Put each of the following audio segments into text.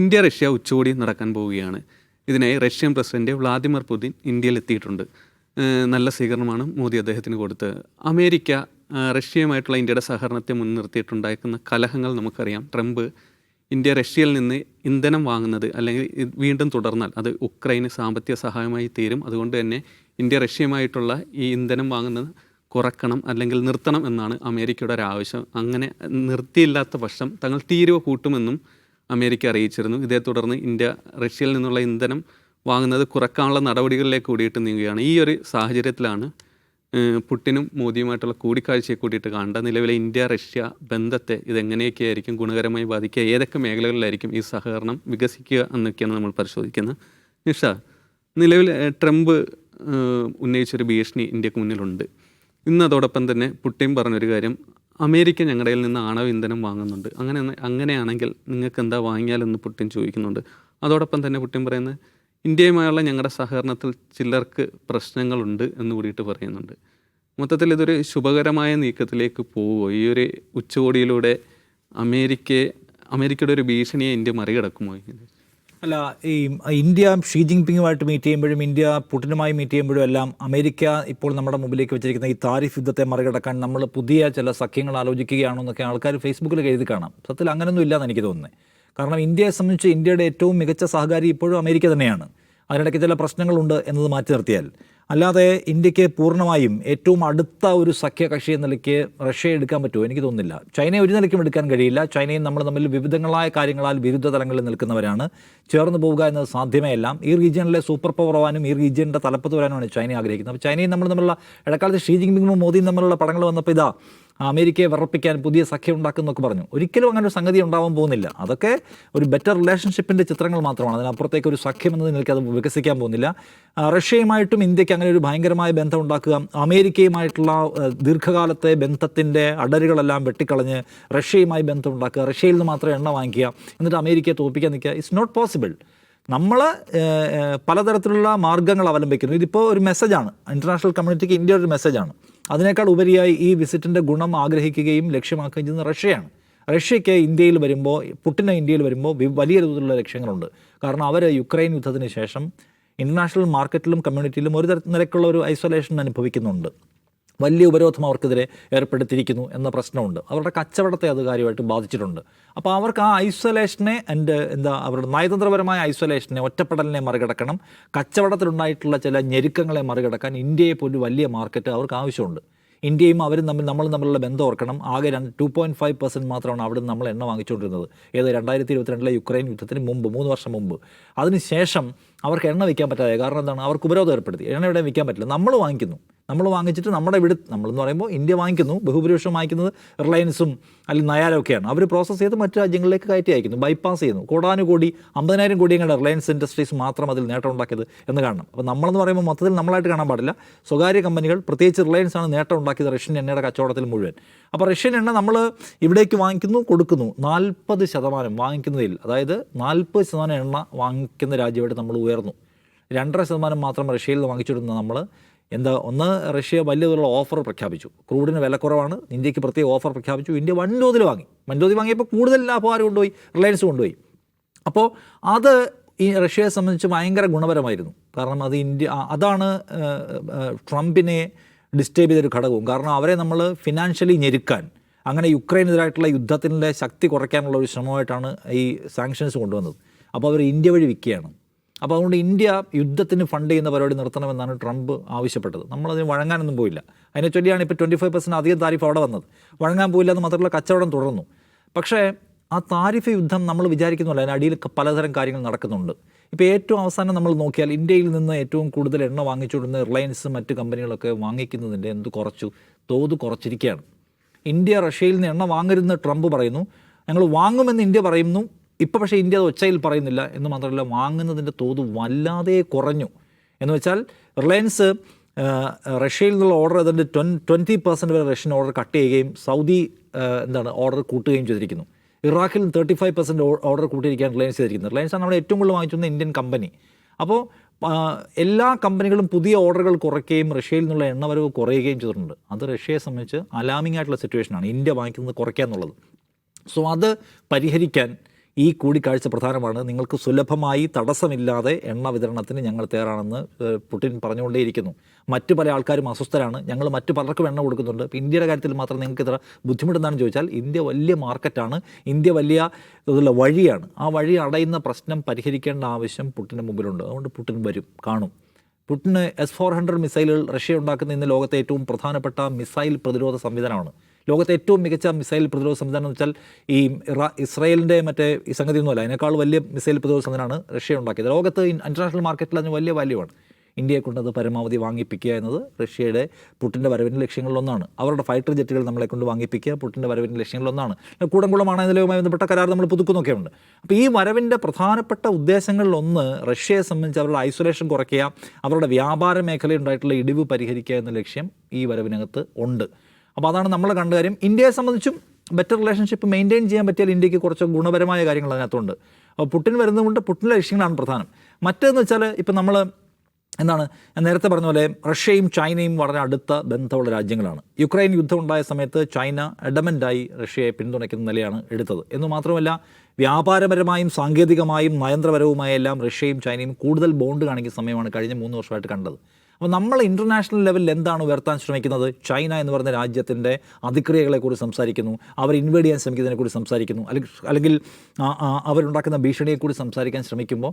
India Russia ഉച്ചകോടി നടക്കാൻ പോവുകയാണ്. ഇതിനായി റഷ്യൻ പ്രസിഡന്റ് വ്ളാദിമിർ പുതിൻ ഇന്ത്യയിൽ എത്തിയിട്ടുണ്ട് നല്ല സ്വീകരണമാണ് മോദി അദ്ദേഹത്തിന് കൊടുത്തത് അമേരിക്ക റഷ്യയുമായിട്ടുള്ള ഇന്ത്യയുടെ സഹകരണത്തെ മുൻനിർത്തിയിട്ടുണ്ടാക്കുന്ന കലഹങ്ങൾ നമുക്കറിയാം. ട്രംപ് ഇന്ത്യ റഷ്യയിൽ നിന്ന് ഇന്ധനം വാങ്ങുന്നത് അല്ലെങ്കിൽ വീണ്ടും തുടർന്നാൽ അത് ഉക്രൈന് സാമ്പത്തിക സഹായമായി തീരും. അതുകൊണ്ട് തന്നെ ഇന്ത്യ റഷ്യയുമായിട്ടുള്ള ഈ ഇന്ധനം വാങ്ങുന്നത് കുറക്കണം അല്ലെങ്കിൽ നിർത്തണം എന്നാണ് അമേരിക്കയുടെ ഒരു ആവശ്യം അങ്ങനെ നിർത്തിയില്ലാത്ത പക്ഷം തങ്ങൾ തീരുവ കൂട്ടുമെന്നും അമേരിക്ക അറിയിച്ചിരുന്നു. ഇതേ തുടർന്ന് ഇന്ത്യ റഷ്യയിൽ നിന്നുള്ള ഇന്ധനം വാങ്ങുന്നത് കുറക്കാനുള്ള നടപടികളിലേക്ക് കൂടിയിട്ട് നീങ്ങുകയാണ്. ഈ ഒരു സാഹചര്യത്തിലാണ് പുട്ടിനും മോദിയുമായിട്ടുള്ള കൂടിക്കാഴ്ചയെ കൂടിയിട്ട് കാണേണ്ട നിലവിലെ ഇന്ത്യ റഷ്യ ബന്ധത്തെ ഇതെങ്ങനെയൊക്കെ ആയിരിക്കും ഗുണകരമായി ബാധിക്കുക? ഏതൊക്കെ മേഖലകളിലായിരിക്കും ഈ സഹകരണം വികസിക്കുക എന്നൊക്കെയാണ് നമ്മൾ പരിശോധിക്കുന്നത്. നിഷ നിലവിൽ ട്രംപ് ഉന്നയിച്ചൊരു ഭീഷണി ഇന്ത്യയ്ക്ക് മുന്നിലുണ്ട്. ഇന്ന് അതോടൊപ്പം തന്നെ പുട്ടിൻ പറഞ്ഞൊരു കാര്യം അമേരിക്ക ഞങ്ങളുടെ കയ്യിൽ നിന്ന് ആണവ ഇന്ധനം വാങ്ങുന്നുണ്ട്. അങ്ങനെ അങ്ങനെയാണെങ്കിൽ നിങ്ങൾക്ക് എന്താ വാങ്ങിയാലെന്ന് പുട്ടിൻ ചോദിക്കുന്നുണ്ട്. അതോടൊപ്പം തന്നെ പുട്ടിൻ പറയുന്നത് ഇന്ത്യയുമായുള്ള ഞങ്ങളുടെ സഹകരണത്തിൽ ചിലർക്ക് പ്രശ്നങ്ങളുണ്ട് എന്ന് കൂടിയിട്ട് പറയുന്നുണ്ട്. മൊത്തത്തിൽ ഇതൊരു ശുഭകരമായ നീക്കത്തിലേക്ക് പോവുമോ ഈ ഒരു ഉച്ചകോടിയിലൂടെ അമേരിക്കയെ അമേരിക്കയുടെ ഒരു ഭീഷണിയെ ഇന്ത്യ മറികടക്കുമോ? അല്ല ഈ ഇന്ത്യ ഷീ ജിൻപിങ്ങുമായിട്ട് മീറ്റ് ചെയ്യുമ്പോഴും ഇന്ത്യ പുടിനുമായി മീറ്റ് ചെയ്യുമ്പോഴും എല്ലാം അമേരിക്ക ഇപ്പോൾ നമ്മുടെ മുമ്പിലേക്ക് വെച്ചിരിക്കുന്ന ഈ താരിഫ് യുദ്ധത്തെ മറികടക്കാൻ നമ്മൾ പുതിയ ചില സഖ്യങ്ങൾ ആലോചിക്കുകയാണോ എന്നൊക്കെ ആൾക്കാർ ഫേസ്ബുക്കിൽ എഴുതി കാണാം. സത്യത്തിൽ അങ്ങനെയൊന്നും ഇല്ലാന്ന് എനിക്ക് തോന്നുന്നത് കാരണം ഇന്ത്യയെ സംബന്ധിച്ച് ഇന്ത്യയുടെ ഏറ്റവും മികച്ച സഹകാരി ഇപ്പോഴും അമേരിക്ക തന്നെയാണ്. അതിനിടയ്ക്ക് ചില പ്രശ്നങ്ങളുണ്ട് എന്നത് മാറ്റി നിർത്തിയാൽ. അല്ലാതെ ഇന്ത്യയ്ക്ക് പൂർണമായും ഏറ്റവും അടുത്ത ഒരു സഖ്യകക്ഷി എന്ന നിലയ്ക്ക് റഷ്യയെ എടുക്കാൻ പറ്റുമോ? എനിക്ക് തോന്നുന്നില്ല. ചൈനയെ ഒരു നിലയ്ക്കും എടുക്കാൻ കഴിയില്ല. ചൈനയും നമ്മൾ തമ്മിൽ വിവിധങ്ങളായ കാര്യങ്ങളാൽ വിരുദ്ധ തലങ്ങളിൽ നിൽക്കുന്നവരാണ്. ചേർന്ന് പോവുക എന്നത് സാധ്യമേ ഈ റീജിയനിലെ സൂപ്പർ പവർ ആവാനും ഈ റീജിയന്റെ തലപ്പത്ത് വരാനുമാണ് ചൈന ആഗ്രഹിക്കുന്നത്. അപ്പോൾ ചൈനയും നമ്മൾ തമ്മിലുള്ള ഇടക്കാലത്ത് ഷീ ജിൻപിങ്ങും മോദിയും തമ്മിലുള്ള പടങ്ങൾ വന്നപ്പോൾ ഇതാ അമേരിക്കയെ വിറപ്പിക്കാൻ പുതിയ സഖ്യം ഉണ്ടാക്കുന്നൊക്കെ പറഞ്ഞു. ഒരിക്കലും അങ്ങനെ ഒരു സംഗതി ഉണ്ടാവാൻ പോകുന്നില്ല. അതൊക്കെ ഒരു ബെറ്റർ റിലേഷൻഷിപ്പിന്റെ ചിത്രങ്ങൾ മാത്രമാണ്. അതിനപ്പുറത്തേക്ക് ഒരു സഖ്യം എന്ന നിലയ്ക്ക് അത് വികസിക്കാൻ പോകുന്നില്ല. റഷ്യയുമായിട്ടും ഇന്ത്യയ്ക്ക് അങ്ങനെ ഒരു ഭയങ്കരമായ ബന്ധം ഉണ്ടാക്കുക അമേരിക്കയുമായിട്ടുള്ള ദീർഘകാലത്തെ ബന്ധത്തിന്റെ അടരുകളെല്ലാം വെട്ടിക്കളഞ്ഞ് റഷ്യയുമായി ബന്ധം ഉണ്ടാക്കുക റഷ്യയിൽ നിന്ന് മാത്രം എണ്ണ വാങ്ങിക്കുക എന്നിട്ട് അമേരിക്കയെ തോൽപ്പിക്കാൻ നിൽക്കുക ഇറ്റ്സ് നോട്ട് പോസിബിൾ നമ്മൾ പലതരത്തിലുള്ള മാർഗങ്ങൾ അവലംബിക്കുന്നു. ഇതിപ്പോൾ ഒരു മെസ്സേജാണ് ഇന്റർനാഷണൽ കമ്മ്യൂണിറ്റിക്ക് ഇന്ത്യയുടെ ഒരു മെസ്സേജാണ് അതിനേക്കാൾ ഉപരിയായി ഈ വിസിറ്റിന്റെ ഗുണം ആഗ്രഹിക്കുകയും ലക്ഷ്യമാക്കുകയും ചെയ്യുന്നത് റഷ്യയാണ്. റഷ്യയ്ക്ക് ഇന്ത്യയിൽ വരുമ്പോൾ പുട്ടിന് ഇന്ത്യയിൽ വരുമ്പോൾ വലിയ തോതിലുള്ള ലക്ഷ്യങ്ങളുണ്ട്. കാരണം അവർ യുക്രൈൻ യുദ്ധത്തിന് ശേഷം ഇന്റർനാഷണൽ മാർക്കറ്റിലും കമ്മ്യൂണിറ്റിയിലും ഒരു തരത്തിൽ നിരക്കുള്ള ഒരു ഐസൊലേഷൻ അനുഭവിക്കുന്നുണ്ട്. വലിയ ഉപരോധം അവർക്കെതിരെ ഏർപ്പെടുത്തിയിരിക്കുന്നു എന്ന പ്രശ്നമുണ്ട്. അവരുടെ കച്ചവടത്തെ അത് കാര്യമായിട്ട് ബാധിച്ചിട്ടുണ്ട്. അപ്പോൾ അവർക്ക് ആ ഐസൊലേഷനെ എന്റെ എന്താ അവരുടെ നയതന്ത്രപരമായ ഐസൊലേഷനെ ഒറ്റപ്പെടലിനെ മറികടക്കണം. കച്ചവടത്തിലുണ്ടായിട്ടുള്ള ചില ഞെരുക്കങ്ങളെ മറികടക്കാൻ ഇന്ത്യയെ പോലും വലിയ മാർക്കറ്റ് അവർക്ക് ആവശ്യമുണ്ട്. ഇന്ത്യയും അവരും തമ്മിൽ നമ്മൾ തമ്മിലുള്ള ബന്ധം ഓർക്കണം. ആകെ രണ്ട് ടു പോയിന്റ് ഫൈവ് പെർസെന്റ് മാത്രമാണ് അവിടെ നമ്മൾ എണ്ണ വാങ്ങിച്ചുകൊണ്ടിരുന്നത്. ഏത് രണ്ടായിരത്തി ഇരുപത്തിരണ്ടിലെ യുക്രൈൻ യുദ്ധത്തിന് മുമ്പ് മൂന്ന് വർഷം മുമ്പ്. അതിനുശേഷം അവർക്ക് എണ്ണ വയ്ക്കാൻ പറ്റാതെ കാരണം എന്താണ്? അവർക്ക് ഉപരോധം ഏർപ്പെടുത്തി. എണ്ണ ഇവിടെ വയ്ക്കാൻ പറ്റില്ല. നമ്മൾ വാങ്ങിക്കുന്നു. നമ്മൾ വാങ്ങിച്ചിട്ട് നമ്മുടെ ഇവിടെ നമ്മളെന്ന് പറയുമ്പോൾ ഇന്ത്യ വാങ്ങിക്കുന്നു ബഹുഭൂരിപക്ഷം വാങ്ങിക്കുന്നത് റിലയൻസും അല്ലെങ്കിൽ നയാരൊക്കെയാണ്. അവർ പ്രോസസ്സ് ചെയ്ത് മറ്റു രാജ്യങ്ങളിലേക്ക് കയറ്റി അയക്കുന്നു ബൈപ്പാസ് ചെയ്യുന്നു. കോടാനുകോടി അമ്പതിനായിരം കോടി എങ്ങനെ റിലയൻസ് ഇൻഡസ്ട്രീസ് മാത്രം അതിൽ നേട്ടം ഉണ്ടാക്കിയത് എന്ന് കാണണം. അപ്പോൾ നമ്മളെന്ന് പറയുമ്പോൾ മൊത്തത്തിൽ നമ്മളായിട്ട് കാണാൻ പാടില്ല. സ്വകാര്യ കമ്പനികൾ പ്രത്യേകിച്ച് റിലയൻസ് ആണ് നേട്ടം ഉണ്ടാക്കിയത് റഷ്യൻ എണ്ണയുടെ കച്ചവടത്തിൽ മുഴുവൻ. അപ്പോൾ റഷ്യൻ എണ്ണ നമ്മൾ ഇവിടേക്ക് വാങ്ങിക്കുന്നു കൊടുക്കുന്നു. നാൽപ്പത് ശതമാനം വാങ്ങിക്കുന്നതിൽ അതായത് നാൽപ്പത് ശതമാനം എണ്ണ വാങ്ങിക്കുന്ന രാജ്യമായിട്ട് നമ്മൾ ഉയർന്നു. രണ്ടര ശതമാനം മാത്രം റഷ്യയിൽ നിന്ന് വാങ്ങിച്ചിരുന്ന നമ്മൾ എന്താ ഒന്ന് റഷ്യ വലിയ തോതിലുള്ള ഓഫർ പ്രഖ്യാപിച്ചു. ക്രൂഡിന് വിലക്കുറവാണ്. ഇന്ത്യയ്ക്ക് പ്രത്യേക ഓഫർ പ്രഖ്യാപിച്ചു. ഇന്ത്യ വൻതോതിൽ വാങ്ങി. വൻതോതിൽ വാങ്ങിയപ്പോൾ കൂടുതൽ ലാഭം കൊണ്ടുപോയി റിലയൻസ് കൊണ്ടുപോയി. അപ്പോൾ അത് ഈ റഷ്യയെ സംബന്ധിച്ച് ഭയങ്കര ഗുണപരമായിരുന്നു. കാരണം അത് ഇന്ത്യ അതാണ് ട്രംപിനെ ഡിസ്റ്റേബ് ചെയ്തൊരു ഘടകവും. കാരണം അവരെ നമ്മൾ ഫിനാൻഷ്യലി ഞെരുക്കാൻ അങ്ങനെ യുക്രൈനെതിരായിട്ടുള്ള യുദ്ധത്തിന്റെ ശക്തി കുറയ്ക്കാനുള്ള ഒരു ശ്രമമായിട്ടാണ് ഈ സാങ്ഷൻസ് കൊണ്ടുവന്നത്. അപ്പോൾ അവർ ഇന്ത്യ വഴി വിൽക്കുകയാണ്. അപ്പോൾ അതുകൊണ്ട് ഇന്ത്യ യുദ്ധത്തിന് ഫണ്ട് ചെയ്യുന്ന പരിപാടി നിർത്തണമെന്നാണ് ട്രംപ് ആവശ്യപ്പെട്ടത്. നമ്മളതിന് വഴങ്ങാനൊന്നും പോയില്ല. അതിനെ ചൊല്ലിയാണ് ഇപ്പോൾ ട്വന്റി ഫൈവ് പെർസെന്റ് അധികം താരിഫ് അവിടെ വന്നത്. വഴങ്ങാൻ പോയില്ല എന്ന് മാത്രമല്ല കച്ചവടം തുടർന്നു. പക്ഷേ ആ താരിഫ് യുദ്ധം നമ്മൾ വിചാരിക്കുന്നില്ല അതിന് അടിയിൽ പലതരം കാര്യങ്ങൾ നടക്കുന്നുണ്ട്. ഇപ്പോൾ ഏറ്റവും അവസാനം നമ്മൾ നോക്കിയാൽ ഇന്ത്യയിൽ നിന്ന് ഏറ്റവും കൂടുതൽ എണ്ണ വാങ്ങിച്ചുകൊണ്ടിരുന്ന റിലയൻസ് മറ്റ് കമ്പനികളൊക്കെ വാങ്ങിക്കുന്നതിന്റെ എന്ത് കുറച്ചു? തോത് കുറച്ചിരിക്കുകയാണ്. ഇന്ത്യ റഷ്യയിൽ നിന്ന് എണ്ണ വാങ്ങരുതെന്ന് ട്രംപ് പറയുന്നു. ഞങ്ങൾ വാങ്ങുമെന്ന് ഇന്ത്യ പറയുന്നു. ഇപ്പോൾ പക്ഷേ ഇന്ത്യ അത് ഒച്ചയിൽ പറയുന്നില്ല എന്ന് മാത്രമല്ല വാങ്ങുന്നതിന്റെ തോത് വല്ലാതെ കുറഞ്ഞു. എന്ന് വെച്ചാൽ റിലയൻസ് റഷ്യയിൽ നിന്നുള്ള ഓർഡർ അതിന്റെ ട്വൻ ട്വന്റി പെർസെന്റ് വരെ റഷ്യൻ ഓർഡർ കട്ട് ചെയ്യുകയും സൗദി എന്താണ് ഓർഡർ കൂട്ടുകയും ചെയ്തിരിക്കുന്നു. ഇറാഖിൽ തേർട്ടി ഫൈവ് പെർസെന്റ് ഓർഡർ കൂട്ടിയിരിക്കാൻ റിലയൻസ് ചെയ്തിരിക്കുന്നത്. റിലയൻസ് ആണ് നമ്മുടെ ഏറ്റവും കൂടുതൽ വാങ്ങിച്ചുന്ന ഇന്ത്യൻ കമ്പനി. അപ്പോൾ എല്ലാ കമ്പനികളും പുതിയ ഓർഡറുകൾ കുറയ്ക്കുകയും റഷ്യയിൽ നിന്നുള്ള എണ്ണവരവ് കുറയുകയും ചെയ്തിട്ടുണ്ട്. അത് റഷ്യയെ സംബന്ധിച്ച് അലാമിംഗ് ആയിട്ടുള്ള സിറ്റുവേഷനാണ് ഇന്ത്യ വാങ്ങിക്കുന്നത് കുറയ്ക്കുക എന്നുള്ളത്. സോ അത് പരിഹരിക്കാൻ ഈ കൂടിക്കാഴ്ച പ്രധാനമാണ്. നിങ്ങൾക്ക് സുലഭമായി തടസ്സമില്ലാതെ എണ്ണ വിതരണത്തിന് ഞങ്ങൾ തയ്യാറാണെന്ന് പുടിൻ പറഞ്ഞുകൊണ്ടേയിരിക്കുന്നു. മറ്റു പല ആൾക്കാരും അസ്വസ്ഥരാണ്. ഞങ്ങൾ മറ്റു പലർക്കും എണ്ണ കൊടുക്കുന്നുണ്ട്. ഇന്ത്യയുടെ കാര്യത്തിൽ മാത്രം നിങ്ങൾക്ക് ഇത്ര ബുദ്ധിമുട്ടെന്താണെന്ന് ചോദിച്ചാൽ ഇന്ത്യ വലിയ മാർക്കറ്റാണ്. ഇന്ത്യ വലിയ ഇതുള്ള വഴിയാണ്. ആ വഴി അടയുന്ന പ്രശ്നം പരിഹരിക്കേണ്ട ആവശ്യം പുട്ടിന് മുമ്പിലുണ്ട്. അതുകൊണ്ട് പുട്ടിൻ വരും കാണും. പുട്ടിന് എസ് ഫോർ ഹൺഡ്രഡ് മിസൈലുകൾ റഷ്യ ഉണ്ടാക്കുന്ന ഇന്ന് ലോകത്തെ ഏറ്റവും പ്രധാനപ്പെട്ട മിസൈൽ പ്രതിരോധ സംവിധാനമാണ്. ലോകത്തെ ഏറ്റവും മികച്ച മിസൈൽ പ്രതിരോധ സംവിധാനം എന്ന് വെച്ചാൽ ഈ ഇസ്രയേലിന്റെ മറ്റേ ഈ സംഗതിയൊന്നുമല്ല അതിനേക്കാൾ വലിയ മിസൈൽ പ്രതിരോധ സംവിധാനമാണ് റഷ്യ ഉണ്ടാക്കിയത്. ലോകത്ത് ഇന്റർനാഷണൽ മാർക്കറ്റിൽ അതിന് വലിയ വാല്യൂ ആണ്. ഇന്ത്യയെ കൊണ്ട് അത് പരമാവധി വാങ്ങിപ്പിക്കുക എന്നത് റഷ്യയുടെ പുട്ടിന്റെ വരവിന്റെ ലക്ഷ്യങ്ങളിലൊന്നാണ് അവരുടെ ഫൈറ്റർ ജെറ്റുകൾ നമ്മളെ കൊണ്ട് വാങ്ങിപ്പിക്കുക പുട്ടിന്റെ വരവിന്റെ ലക്ഷ്യങ്ങളിലൊന്നാണ് കൂടംകുളമാണ് നിലവുമായി ബന്ധപ്പെട്ട കരാർ നമ്മൾ പുതുക്കുന്നൊക്കെയുണ്ട്. അപ്പോൾ ഈ വരവിന്റെ പ്രധാനപ്പെട്ട ഉദ്ദേശങ്ങളിലൊന്ന് റഷ്യയെ സംബന്ധിച്ച് അവരുടെ ഐസൊലേഷൻ കുറയ്ക്കുക അവരുടെ വ്യാപാര മേഖലയുണ്ടായിട്ടുള്ള ഇടിവ് പരിഹരിക്കുക എന്ന ലക്ഷ്യം ഈ വരവിനകത്ത് ഉണ്ട്. അപ്പോൾ അതാണ് നമ്മൾ കണ്ട കാര്യം. ഇന്ത്യയെ സംബന്ധിച്ചും ബെറ്റർ റിലേഷൻഷിപ്പ് മെയിന്റെയിൻ ചെയ്യാൻ പറ്റിയാൽ ഇന്ത്യയ്ക്ക് കുറച്ച് ഗുണപരമായ കാര്യങ്ങൾ അതിനകത്തുണ്ട്. അപ്പോൾ പുട്ടിൻ വരുന്നതുകൊണ്ട് പുട്ടിന്റെ ലക്ഷ്യങ്ങളാണ് പ്രധാനം. മറ്റേന്ന് വെച്ചാൽ ഇപ്പം നമ്മൾ എന്താണ് ഞാൻ നേരത്തെ പറഞ്ഞ പോലെ റഷ്യയും ചൈനയും വളരെ അടുത്ത ബന്ധമുള്ള രാജ്യങ്ങളാണ്. യുക്രൈൻ യുദ്ധം ഉണ്ടായ സമയത്ത് ചൈന എഡമന്റായി റഷ്യയെ പിന്തുണയ്ക്കുന്ന നിലയാണ് എടുത്തത്. എന്ന് മാത്രമല്ല വ്യാപാരപരമായും സാങ്കേതികമായും നയന്ത്രപരവുമായ എല്ലാം റഷ്യയും ചൈനയും കൂടുതൽ ബോണ്ട് കാണിക്കുന്ന സമയമാണ് കഴിഞ്ഞ മൂന്ന് വർഷമായിട്ട് കണ്ടത്. അപ്പോൾ നമ്മൾ ഇന്റർനാഷണൽ ലെവലിൽ എന്താണ് ഉയർത്താൻ ശ്രമിക്കുന്നത്? ചൈന എന്ന് പറയുന്ന രാജ്യത്തിന്റെ അതിക്രിയകളെക്കുറിച്ച് സംസാരിക്കുന്നു. അവർ ഇൻവേഡ് ചെയ്യാൻ ശ്രമിക്കുന്നതിനെക്കുറിച്ച് സംസാരിക്കുന്നു. അല്ലെങ്കിൽ അല്ലെങ്കിൽ അവരുണ്ടാക്കുന്ന ഭീഷണിയെക്കുറിച്ച് സംസാരിക്കാൻ ശ്രമിക്കുമ്പോൾ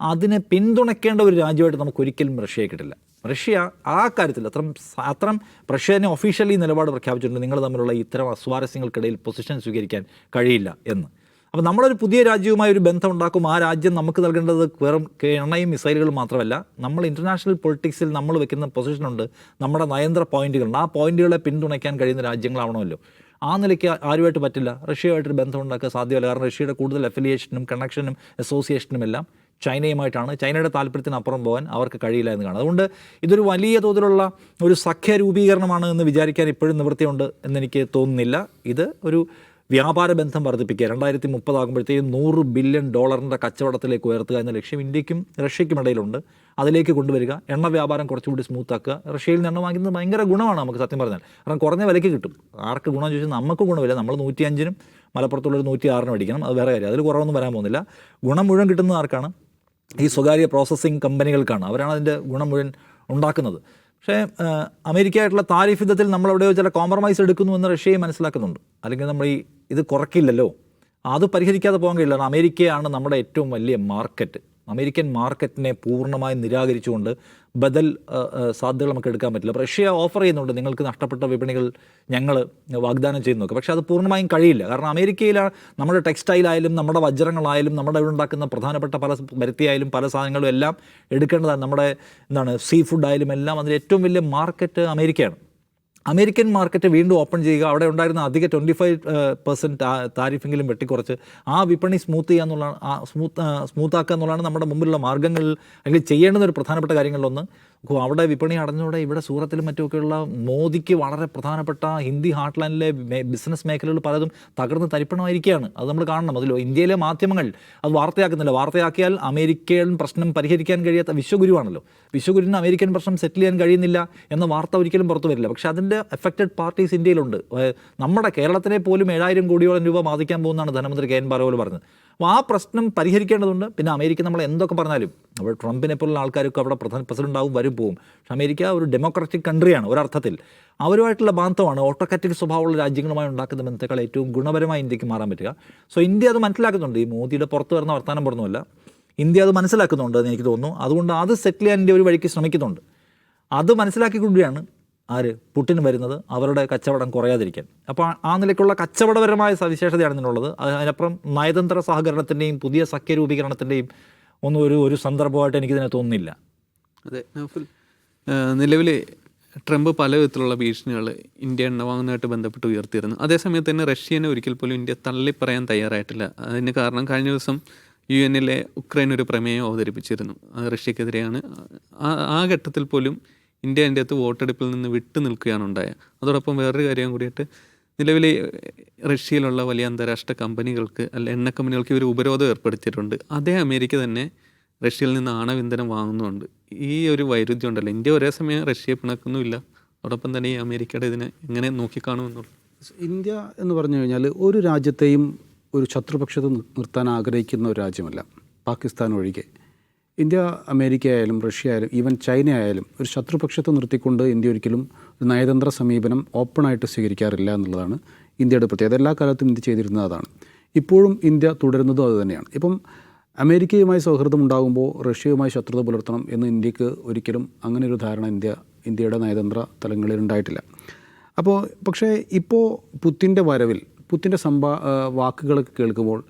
അതിനെ പിന്തുണയ്ക്കേണ്ട ഒരു രാജ്യമായിട്ട് നമുക്ക് ഒരിക്കലും റഷ്യയെ കിട്ടില്ല. റഷ്യ ആ കാര്യത്തിൽ അത്രം അത്രം റഷ്യനെ ഒഫീഷ്യലി നിലപാട് പ്രഖ്യാപിച്ചിട്ടുണ്ട്. നിങ്ങൾ തമ്മിലുള്ള ഇത്തരം അസ്വാരസ്യങ്ങൾക്കിടയിൽ പൊസിഷൻ സ്വീകരിക്കാൻ കഴിയില്ല എന്ന്. അപ്പോൾ നമ്മളൊരു പുതിയ രാജ്യവുമായി ഒരു ബന്ധം ഉണ്ടാക്കും ആ രാജ്യം നമുക്ക് നൽകേണ്ടത് വെറും എണ്ണയും മിസൈലുകളും മാത്രമല്ല. നമ്മൾ ഇന്റർനാഷണൽ പൊളിറ്റിക്സിൽ നമ്മൾ വെക്കുന്ന പൊസിഷനുണ്ട് നമ്മുടെ നയന്ത്ര പോയിന്റുകളുണ്ട്. ആ പോയിന്റുകളെ പിന്തുണയ്ക്കാൻ കഴിയുന്ന രാജ്യങ്ങളാവണമല്ലോ. ആ നിലയ്ക്ക് ആരുമായിട്ട് പറ്റില്ല. റഷ്യയുമായിട്ടൊരു ബന്ധം ഉണ്ടാക്കാൻ സാധ്യമല്ല. കാരണം റഷ്യയുടെ കൂടുതൽ അഫിലിയേഷനും കണക്ഷനും അസോസിയേഷനും എല്ലാം ചൈനയുമായിട്ടാണ്. ചൈനയുടെ താല്പര്യത്തിനപ്പുറം പോകാൻ അവർക്ക് കഴിയില്ല എന്ന് കാണാം. അതുകൊണ്ട് ഇതൊരു വലിയ തോതിലുള്ള ഒരു സഖ്യ രൂപീകരണമാണ് എന്ന് വിചാരിക്കാൻ ഇപ്പോഴും നിവൃത്തിയുണ്ട് എന്നെനിക്ക് തോന്നുന്നില്ല. ഇത് ഒരു വ്യാപാര ബന്ധം വർദ്ധിപ്പിക്കുക. രണ്ടായിരത്തി മുപ്പതാകുമ്പോഴത്തേക്കും നൂറ് ബില്യൺ ഡോളറിന്റെ കച്ചവടത്തിലേക്ക് ഉയർത്തുക എന്ന ലക്ഷ്യം ഇന്ത്യക്കും റഷ്യയ്ക്കും ഇടയിലുണ്ട്. അതിലേക്ക് കൊണ്ടുവരിക. എണ്ണ വ്യാപാരം കുറച്ചുകൂടി സ്മൂത്താക്കുക റഷ്യയിൽ നിന്ന് എണ്ണ വാങ്ങുന്നത് ഭയങ്കര ഗുണമാണ് നമുക്ക് സത്യം പറഞ്ഞാൽ. കാരണം കുറഞ്ഞ വിലയ്ക്ക് കിട്ടും. ആർക്ക് ഗുണം ചോദിച്ചാൽ നമുക്ക് ഗുണമില്ല. നമ്മൾ നൂറ്റി അഞ്ചിനും മലപ്പുറത്തുള്ളൊരു നൂറ്റി ആറിനും അടിക്കണം. അത് വേറെ കാര്യം. അതിൽ കുറവൊന്നും വരാൻ പോകുന്നില്ല. ഗുണം മുഴുവൻ കിട്ടുന്നത് ആർക്കാണ്? ഈ സ്വകാര്യ പ്രോസസ്സിംഗ് കമ്പനികൾക്കാണ്. അവരാണ് അതിന്റെ ഗുണം മുഴുവൻ ഉണ്ടാക്കുന്നത്. പക്ഷേ അമേരിക്കയായിട്ടുള്ള താരിഫ് യുദ്ധത്തിൽ നമ്മൾ എവിടെയോ ചില കോംപ്രമൈസ് എടുക്കുന്നു എന്ന് റഷ്യയെ മനസ്സിലാക്കുന്നുണ്ട്. അല്ലെങ്കിൽ നമ്മൾ ഈ ഇത് കുറയ്ക്കില്ലല്ലോ. അത് പരിഹരിക്കാതെ പോകാൻ കഴിയില്ല. അമേരിക്കയാണ് നമ്മുടെ ഏറ്റവും വലിയ മാർക്കറ്റ്. അമേരിക്കൻ മാർക്കറ്റിനെ പൂർണമായും നിരാകരിച്ചുകൊണ്ട് ബദൽ സാധ്യതകൾ നമുക്ക് എടുക്കാൻ പറ്റില്ല. റഷ്യ ഓഫർ ചെയ്യുന്നുണ്ട്. നിങ്ങൾക്ക് നഷ്ടപ്പെട്ട വിപണികൾ ഞങ്ങൾ വാഗ്ദാനം ചെയ്യുന്നൊക്കെ പക്ഷേ അത് പൂർണമായും കഴിയില്ല. കാരണം അമേരിക്കയിലാണ് നമ്മുടെ ടെക്സ്റ്റൈലായാലും നമ്മുടെ വജ്രങ്ങളായാലും നമ്മുടെ ഇവിടെ ഉണ്ടാക്കുന്ന പ്രധാനപ്പെട്ട പല വരുത്തിയായാലും പല സാധനങ്ങളും എല്ലാം എടുക്കേണ്ടതാണ്. നമ്മുടെ എന്താണ് സീ ഫുഡ് ആയാലും എല്ലാം അതിൽ ഏറ്റവും വലിയ മാർക്കറ്റ് അമേരിക്കയാണ്. അമേരിക്കൻ മാർക്കറ്റ് വീണ്ടും ഓപ്പൺ ചെയ്യുക അവിടെ ഉണ്ടായിരുന്ന അധിക ട്വന്റി ഫൈവ് പെർസെന്റ് താരിഫെങ്കിലും വെട്ടിക്കുറച്ച്. ആ വിപണി സ്മൂത്ത് ചെയ്യുക എന്നുള്ളതാണ് സ്മൂത്ത് സ്മൂത്താക്കുക എന്നുള്ളതാണ് നമ്മുടെ മുമ്പിലുള്ള മാർഗങ്ങളിൽ അല്ലെങ്കിൽ ചെയ്യേണ്ടുന്ന ഒരു പ്രധാനപ്പെട്ട കാര്യങ്ങളിലൊന്ന്. അവിടെ വിപണി അടഞ്ഞോടെ ഇവിടെ സൂറത്തിലും മറ്റുമൊക്കെയുള്ള മോദിക്ക് വളരെ പ്രധാനപ്പെട്ട ഹിന്ദി ഹാർട്ട്ലാൻഡിലെ ബിസിനസ് മേഖലകൾ പലതും തകർന്ന് തരിപ്പണമായിരിക്കുകയാണ്. അത് നമ്മൾ കാണണം. അതിലോ ഇന്ത്യയിലെ മാധ്യമങ്ങൾ അത് വാർത്തയാക്കുന്നില്ല. വാർത്തയാക്കിയാൽ അമേരിക്കൻ പ്രശ്നം പരിഹരിക്കാൻ കഴിയാത്ത വിശ്വഗുരുവാണല്ലോ. വിശ്വഗുരുവിന് അമേരിക്കൻ പ്രശ്നം സെറ്റിൽ ചെയ്യാൻ കഴിയുന്നില്ല എന്ന വാർത്ത ഒരിക്കലും പുറത്തു വരില്ല. പക്ഷേ അതിന്റെ എഫക്റ്റഡ് പാർട്ടീസ് ഇന്ത്യയിലുണ്ട്. നമ്മുടെ കേരളത്തിനെ പോലും ഏഴായിരം കോടിയോളം രൂപ ബാധിക്കാൻ പോകുന്നതാണ് ധനമന്ത്രി കെ എൻ ബാലഗോപാൽ പറഞ്ഞത്. അപ്പോൾ ആ പ്രശ്നം പരിഹരിക്കേണ്ടതുണ്ട്. പിന്നെ അമേരിക്ക നമ്മൾ എന്തൊക്കെ പറഞ്ഞാലും അവിടെ ട്രംപിനെ പോലുള്ള ആൾക്കാരൊക്കെ അവിടെ പ്രധാന പ്രസിഡന്റ് ആവും വരും പോവും. പക്ഷേ അമേരിക്ക ഒരു ഡെമോക്രാറ്റിക് കൺട്രിയാണ് ഒരർത്ഥത്തിൽ. അവരുമായിട്ടുള്ള ബാന്ധമാണ് ഓട്ടോക്രാറ്റിക് സ്വഭാവമുള്ള രാജ്യങ്ങളുമായി ഉണ്ടാക്കുന്ന ബന്ധത്തേക്കാൾ ഏറ്റവും ഗുണപരമായി ഇന്ത്യയ്ക്ക് മാറാൻ പറ്റുക. സോ ഇന്ത്യ അത് മനസ്സിലാക്കുന്നുണ്ട്. ഈ മോദിയുടെ പുറത്ത് വരുന്ന വർത്തമാനം പറഞ്ഞല്ല ഇന്ത്യ അത് മനസ്സിലാക്കുന്നുണ്ട് എന്ന് എനിക്ക് തോന്നുന്നു. അതുകൊണ്ട് അത് സെറ്റിൽ ചെയ്യാൻ ഇന്ത്യ ഒരു വഴിക്ക് ശ്രമിക്കുന്നുണ്ട്. അത് മനസ്സിലാക്കിക്കൊണ്ടിയാണ് ആര്? പുട്ടിന് വരുന്നത് അവരുടെ കച്ചവടം കുറയാതിരിക്കാൻ. അപ്പോൾ ആ നിലയ്ക്കുള്ള കച്ചവടപരമായ സവിശേഷതയാണ് ഇതിനുള്ളത്. അതിനപ്പുറം നയതന്ത്ര സഹകരണത്തിന്റെയും പുതിയ സഖ്യ രൂപീകരണത്തിന്റെയും ഒന്നും ഒരു ഒരു സന്ദർഭമായിട്ട് എനിക്കിതിനെ തോന്നുന്നില്ല. അതെ നൗഫൽ നിലവിൽ ട്രംപ് പല വിധത്തിലുള്ള ഭീഷണികൾ ഇന്ത്യ എണ്ണ വാങ്ങുന്നതായിട്ട് ബന്ധപ്പെട്ട് ഉയർത്തിയിരുന്നു. അതേസമയത്ത് തന്നെ റഷ്യനെ ഒരിക്കൽ പോലും ഇന്ത്യ തള്ളിപ്പറയാൻ തയ്യാറായിട്ടില്ല. അതിന് കാരണം കഴിഞ്ഞ ദിവസം യു എന്നിലെ ഉക്രൈൻ ഒരു പ്രമേയം അവതരിപ്പിച്ചിരുന്നു. റഷ്യക്കെതിരെയാണ്. ആ ഘട്ടത്തിൽ പോലും ഇന്ത്യ അതിന്റെ അകത്ത് വോട്ടെടുപ്പിൽ നിന്ന് വിട്ടു നിൽക്കുകയാണ് ഉണ്ടായത് അതോടൊപ്പം വേറൊരു കാര്യം കൂടിയിട്ട് നിലവിലെ റഷ്യയിലുള്ള വലിയ അന്താരാഷ്ട്ര കമ്പനികൾക്ക് അല്ല എണ്ണ കമ്പനികൾക്ക് ഇവർ ഉപരോധം ഏർപ്പെടുത്തിയിട്ടുണ്ട്. അതേ അമേരിക്ക തന്നെ റഷ്യയിൽ നിന്ന് ആണവ ഇന്ധനം വാങ്ങുന്നുണ്ട്. ഈ ഒരു വൈരുദ്ധ്യം ഉണ്ടല്ലോ. ഇന്ത്യ ഒരേ സമയം റഷ്യയെ പിണക്കുന്നുമില്ല. അതോടൊപ്പം തന്നെ ഈ അമേരിക്കയുടെ ഇതിനെ എങ്ങനെ നോക്കിക്കാണുമെന്നുള്ളു ഇന്ത്യ എന്ന് പറഞ്ഞു കഴിഞ്ഞാൽ ഒരു രാജ്യത്തെയും ഒരു ശത്രുപക്ഷത്ത് നിർത്താൻ ആഗ്രഹിക്കുന്ന ഒരു രാജ്യമല്ല. പാകിസ്ഥാൻ ഒഴികെ. ഇന്ത്യ അമേരിക്ക ആയാലും റഷ്യ ആയാലും ഈവൻ ചൈന ആയാലും ഒരു ശത്രുപക്ഷത്ത് നിർത്തിക്കൊണ്ട് ഇന്ത്യ ഒരിക്കലും ഒരു നയതന്ത്ര സമീപനം ഓപ്പണായിട്ട് സ്വീകരിക്കാറില്ല എന്നുള്ളതാണ് ഇന്ത്യയുടെ പ്രത്യേകത. എല്ലാ കാലത്തും ഇന്ത്യ ചെയ്തിരുന്നത് അതാണ്. ഇപ്പോഴും ഇന്ത്യ തുടരുന്നതും അതുതന്നെയാണ് ഇപ്പം അമേരിക്കയുമായി സൗഹൃദം ഉണ്ടാകുമ്പോൾ റഷ്യയുമായി ശത്രുത പുലർത്തണം എന്ന് ഇന്ത്യയ്ക്ക് ഒരിക്കലും അങ്ങനെ ഒരു ധാരണ ഇന്ത്യ ഇന്ത്യയുടെ നയതന്ത്ര തലങ്ങളിൽ ഉണ്ടായിട്ടില്ല. അപ്പോൾ പക്ഷേ ഇപ്പോൾ പുത്തിന്റെ വരവിൽ പുത്തിന്റെ സംഭാ വാക്കുകളൊക്കെ കേൾക്കുമ്പോൾ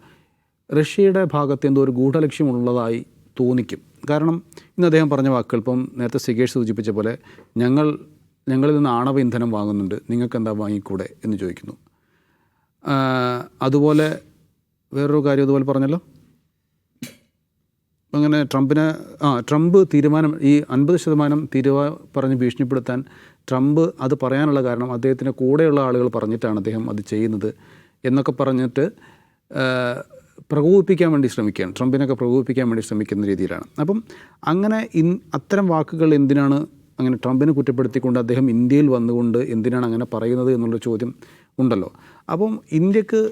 റഷ്യയുടെ ഭാഗത്ത് എന്തോ ഒരു ഗൂഢലക്ഷ്യമുള്ളതായി തോന്നിക്കും. കാരണം ഇന്ന് അദ്ദേഹം പറഞ്ഞ വാക്കുകൾ ഇപ്പം നേരത്തെ സികേഷ് സൂചിപ്പിച്ച പോലെ ഞങ്ങൾ ഞങ്ങളിൽ നിന്ന് ആണവ ഇന്ധനം വാങ്ങുന്നുണ്ട് നിങ്ങൾക്ക് എന്താ വാങ്ങിക്കൂടെ എന്ന് ചോദിക്കുന്നു. അതുപോലെ വേറൊരു കാര്യം അതുപോലെ പറഞ്ഞല്ലോ? അങ്ങനെ ട്രംപിനെ ആ ട്രംപ് തീരുമാനം ഈ അൻപത് ശതമാനം തീരുവ പറഞ്ഞ് ഭീഷണിപ്പെടുത്താൻ ട്രംപ് അത് പറയാനുള്ള കാരണം അദ്ദേഹത്തിന്റെ കൂടെയുള്ള ആളുകൾ പറഞ്ഞിട്ടാണ് അദ്ദേഹം അത് ചെയ്യുന്നത് എന്നൊക്കെ പറഞ്ഞിട്ട് പ്രകോപിപ്പിക്കാൻ വേണ്ടി ശ്രമിക്കുകയാണ്. ട്രംപിനൊക്കെ പ്രകോപിപ്പിക്കാൻ വേണ്ടി ശ്രമിക്കുന്ന രീതിയിലാണ്. അപ്പം അങ്ങനെ ഇൻ അത്തരം വാക്കുകൾ എന്തിനാണ് അങ്ങനെ ട്രംപിനെ കുറ്റപ്പെടുത്തിക്കൊണ്ട് അദ്ദേഹം ഇന്ത്യയിൽ വന്നുകൊണ്ട് എന്തിനാണ് അങ്ങനെ പറയുന്നത് എന്നുള്ളൊരു ചോദ്യം ഉണ്ടല്ലോ. അപ്പം ഇന്ത്യയ്ക്ക്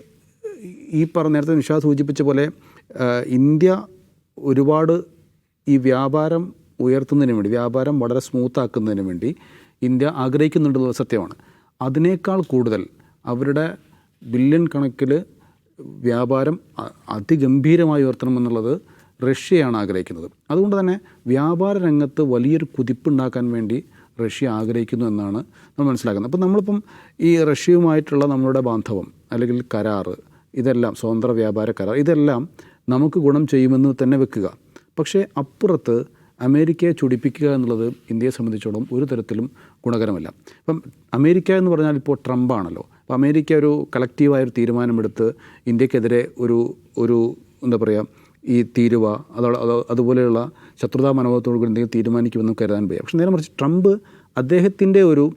ഈ പറഞ്ഞ നേരത്തെ നിഷാ സൂചിപ്പിച്ച പോലെ ഇന്ത്യ ഒരുപാട് ഈ വ്യാപാരം ഉയർത്തുന്നതിന് വേണ്ടി വ്യാപാരം വളരെ സ്മൂത്ത് ആക്കുന്നതിന് വേണ്ടി ഇന്ത്യ ആഗ്രഹിക്കുന്നുണ്ടെന്നുള്ളത് സത്യമാണ്. അതിനേക്കാൾ കൂടുതൽ അവരുടെ ബില്യൺ കണക്കിൽ വ്യാപാരം അതിഗംഭീരമായി ഉയർത്തണമെന്നുള്ളത് റഷ്യയാണ് ആഗ്രഹിക്കുന്നത്. അതുകൊണ്ട് തന്നെ വ്യാപാര രംഗത്ത് വലിയൊരു കുതിപ്പുണ്ടാക്കാൻ വേണ്ടി റഷ്യ ആഗ്രഹിക്കുന്നു എന്നാണ് നമ്മൾ മനസ്സിലാക്കുന്നത്. അപ്പോൾ നമ്മളിപ്പം ഈ റഷ്യയുമായിട്ടുള്ള നമ്മളുടെ ബാന്ധവം അല്ലെങ്കിൽ കരാർ ഇതെല്ലാം സ്വതന്ത്ര വ്യാപാര കരാർ ഇതെല്ലാം നമുക്ക് ഗുണം ചെയ്യുമെന്ന് തന്നെ വെക്കുക. പക്ഷേ അപ്പുറത്ത് അമേരിക്കയെ ചുടിപ്പിക്കുക എന്നുള്ളത് ഇന്ത്യയെ സംബന്ധിച്ചോളം ഒരു തരത്തിലും ഗുണകരമല്ല. ഇപ്പം അമേരിക്ക എന്ന് പറഞ്ഞാൽ ഇപ്പോൾ ട്രംപാണല്ലോ. അപ്പോൾ അമേരിക്ക ഒരു കളക്റ്റീവായ ഒരു തീരുമാനമെടുത്ത് ഇന്ത്യക്കെതിരെ ഒരു ഒരു എന്താ പറയുക ഈ തീരുവ അതോ അതോ- അതുപോലെയുള്ള ശത്രുതാ മനോഭാവത്തോടുകൂടി എന്തെങ്കിലും തീരുമാനിക്കുമെന്നും കരുതാൻ വയ്യ. പക്ഷേ നേരെ മറിച്ച് ട്രംപ് അദ്ദേഹത്തിന്റെ ഒരു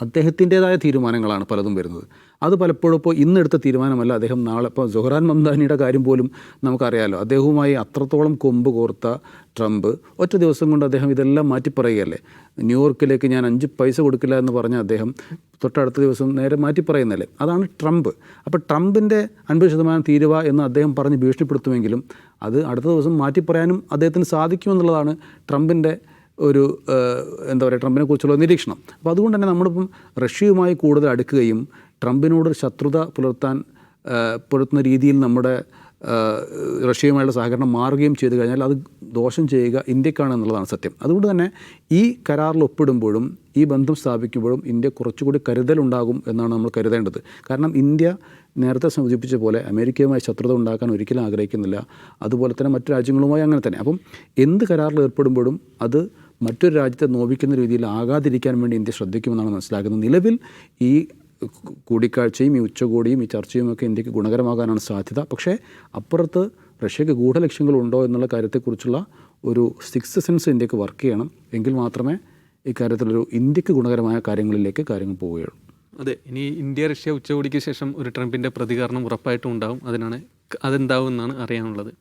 അദ്ദേഹത്തിന്റേതായ തീരുമാനങ്ങളാണ് പലതും വരുന്നത്. അത് പലപ്പോഴും ഇപ്പോൾ ഇന്നെടുത്ത തീരുമാനമല്ല. അദ്ദേഹം നാളെ ഇപ്പോൾ ജൊഹറാൻ മംദാനിയുടെ കാര്യം പോലും നമുക്കറിയാമല്ലോ അദ്ദേഹവുമായി അത്രത്തോളം കൊമ്പ് കോർത്ത ട്രംപ് ഒറ്റ ദിവസം കൊണ്ട് അദ്ദേഹം ഇതെല്ലാം മാറ്റിപ്പറയുകയല്ലേ ന്യൂയോർക്കിലേക്ക് ഞാൻ അഞ്ച് പൈസ കൊടുക്കില്ല എന്ന് പറഞ്ഞ അദ്ദേഹം തൊട്ടടുത്ത ദിവസം നേരെ മാറ്റിപ്പറയുന്നല്ലേ അതാണ് ട്രംപ്. അപ്പോൾ ട്രംപിന്റെ അൻപത് ശതമാനം തീരുവ എന്ന് അദ്ദേഹം പറഞ്ഞ് ഭീഷണിപ്പെടുത്തുമെങ്കിലും അത് അടുത്ത ദിവസം മാറ്റിപ്പറയാനും അദ്ദേഹത്തിന് സാധിക്കുമെന്നുള്ളതാണ് ട്രംപിന്റെ ഒരു എന്താ പറയുക ട്രംപിനെ കുറിച്ചുള്ള നിരീക്ഷണം. അപ്പോൾ അതുകൊണ്ട് തന്നെ നമ്മളിപ്പം റഷ്യയുമായി കൂടുതൽ അടുക്കുകയും ട്രംപിനോട് ശത്രുത പുലർത്താൻ പുലർത്തുന്ന രീതിയിൽ നമ്മുടെ റഷ്യയുമായുള്ള സഹകരണം മാറുകയും ചെയ്തു കഴിഞ്ഞാൽ അത് ദോഷം ചെയ്യുക ഇന്ത്യക്കാണ് എന്നുള്ളതാണ് സത്യം. അതുകൊണ്ട് തന്നെ ഈ കരാറിൽ ഒപ്പിടുമ്പോഴും ഈ ബന്ധം സ്ഥാപിക്കുമ്പോഴും ഇന്ത്യ കുറച്ചുകൂടി കരുതലുണ്ടാകും എന്നാണ് നമ്മൾ കരുതേണ്ടത്. കാരണം ഇന്ത്യ നേരത്തെ സൂചിപ്പിച്ച പോലെ അമേരിക്കയുമായി ശത്രുത ഉണ്ടാക്കാൻ ഒരിക്കലും ആഗ്രഹിക്കുന്നില്ല. അതുപോലെ തന്നെ മറ്റു രാജ്യങ്ങളുമായി അങ്ങനെ തന്നെ. അപ്പം എന്ത് കരാറിൽ ഏർപ്പെടുമ്പോഴും അത് മറ്റൊരു രാജ്യത്തെ നോവിക്കുന്ന രീതിയിൽ ആകാതിരിക്കാൻ വേണ്ടി ഇന്ത്യ ശ്രദ്ധിക്കുമെന്നാണ് മനസ്സിലാക്കുന്നത്. നിലവിൽ ഈ കൂടിക്കാഴ്ചയും ഈ ഉച്ചകോടിയും ഈ ചർച്ചയും ഒക്കെ ഇന്ത്യയ്ക്ക് ഗുണകരമാകാനാണ് സാധ്യത. പക്ഷേ അപ്പുറത്ത് റഷ്യക്ക് ഗൂഢലക്ഷ്യങ്ങളുണ്ടോ എന്നുള്ള കാര്യത്തെക്കുറിച്ചുള്ള ഒരു സിക്സ് സെൻസ് ഇന്ത്യയ്ക്ക് വർക്ക് ചെയ്യണം. എങ്കിൽ മാത്രമേ ഇക്കാര്യത്തിലൊരു ഇന്ത്യയ്ക്ക് ഗുണകരമായ കാര്യങ്ങളിലേക്ക് കാര്യങ്ങൾ പോവുകയുള്ളൂ. അതെ ഇനി ഇന്ത്യ റഷ്യ ഉച്ചകോടിക്ക് ശേഷം ഒരു ട്രംപിന്റെ പ്രതികരണം ഉറപ്പായിട്ടും ഉണ്ടാകും അതിനാണ് അതെന്താവും എന്നാണ് അറിയാനുള്ളത്.